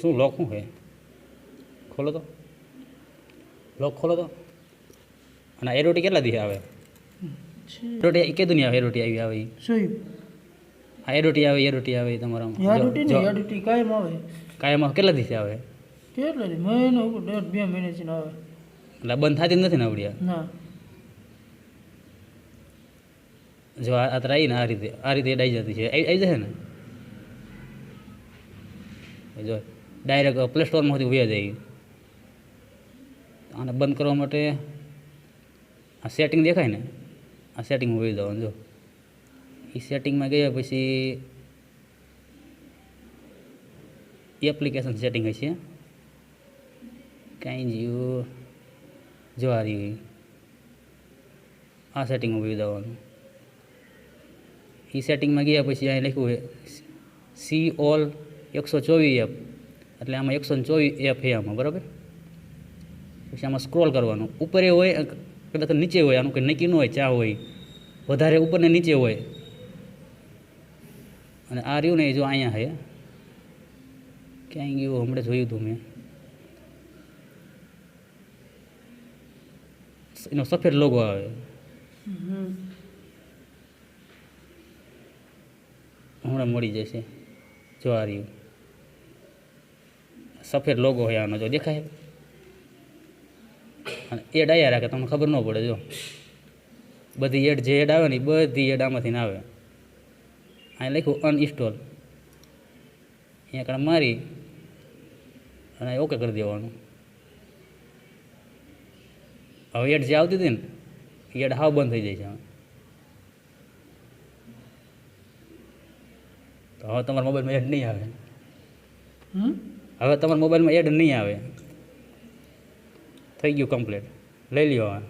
શું લોક શું છે? ખોલો તો. લોક ખોલો તો. અને આ રોટી કેટલા દિવસે આવે? રોટી કે દુનિયા આવે એ રોટી આવી આવે? હા એ રોટી આવે એ રોટી આવે તમારામાં કાયમ આવે. કાયમ કેટલા દિવસે આવે? કેટલા દી મહિનો દોઢ બે મહિનાથી આવે. એટલે બંધ થતી નથી ને આવડ્યા ના. જો આ ને આ રીતે આ રીતે ડાઈ જતી છે. આવી આવી જશે ને? એ જો ડાયરેક્ટ પ્લે સ્ટોરમાંથી વ્યા જાય. આને બંધ કરવા માટે આ સેટિંગ દેખાય ને, આ સેટિંગ વહી જવાનું, જો. એ સેટિંગમાં ગયા પછી એપ્લિકેશન સેટિંગ હશે. કાંઈ જીવ જો આ રહ્યું આ સેટિંગ વહી જવાનું એ સેટિંગમાં ગયા પછી અહીં લખ્યું હોય સી ઓલ એકસો ચોવીસ એપ. એટલે આમાં એકસો ચોવીસ એપ છે આમાં બરાબર? પછી આમાં સ્ક્રોલ કરવાનું. ઉપરે હોય કદાચ નીચે હોય આનું કંઈ નક્કી ન હોય ચા હોય. વધારે ઉપર ને નીચે હોય. અને આ રહ્યું ને એ જો અહીંયા છે. ક્યાંય ગયું હમણાં જોયું હતું મેં. એનો સફેદ લોગો આવે. હમણાં મળી જશે. જો આ રહ્યું. સફેદ લોગો હોય આનો જો દેખાય અને એડ આવ્યા રાખે, તમને ખબર ન પડે જો. બધી એડ જે એડ આવે ને એ બધી એડ આમાંથી આવે. અહીં લખ્યું અનઇન્સ્ટોલ અહીંયા કણ મારી અને ઓકે કરી દેવાનું. હવે એડ જે આવતી હતી ને, એ એડ હાવ બંધ થઈ જાય છે. તો હવે તમારા મોબાઈલમાં એડ નહીં આવે. હમ? હવે તમારા મોબાઈલમાં એડ નહીં આવે. થઈ ગયું કમ્પ્લીટ લઈ લ્યો હવે.